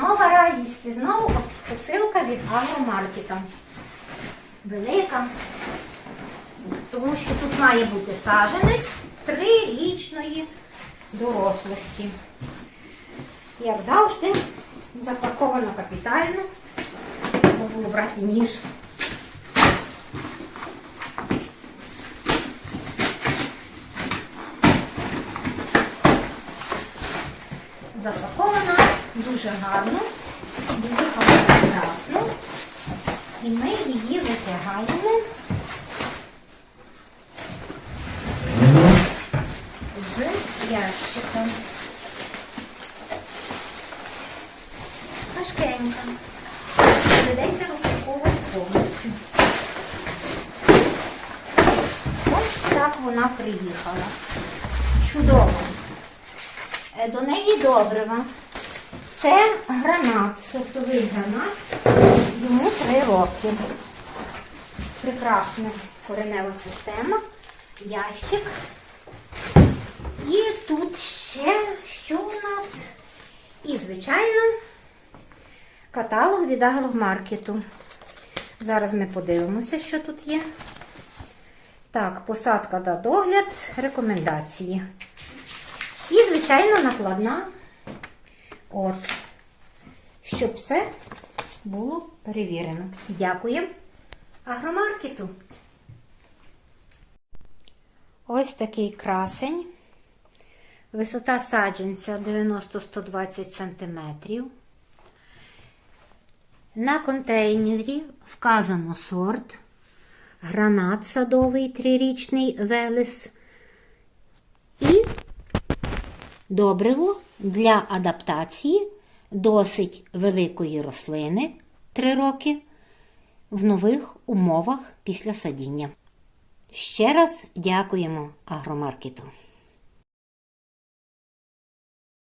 Нова радість. Знову посилка від агромаркета. Велика. Тому що тут має бути саженець трирічної дорослості. Як завжди, запаковано капітально. Треба було брати ніж. Запакована дуже гарно, виїхала прекрасно. І ми її витягаємо з ящика. Важкенька. Доведеться розпаковувати повністю. Ось так вона приїхала. Чудово. Е, До неї добрива. Це гранат, сортовий гранат. Йому три роки. Прекрасна коренева система, ящик. І тут ще що у нас? І, звичайно, каталог від агромаркету. Зараз ми подивимося, що тут є. Так, посадка та догляд, рекомендації. І, звичайно, накладна. От. Щоб все було перевірено. Дякую. Агромаркету. Ось такий красень. Висота саджанця 90-120 см. На контейнері вказано сорт. Гранат садовий трирічний велес. І добриво для адаптації досить великої рослини 3 роки в нових умовах після садіння. Ще раз дякуємо агромаркету.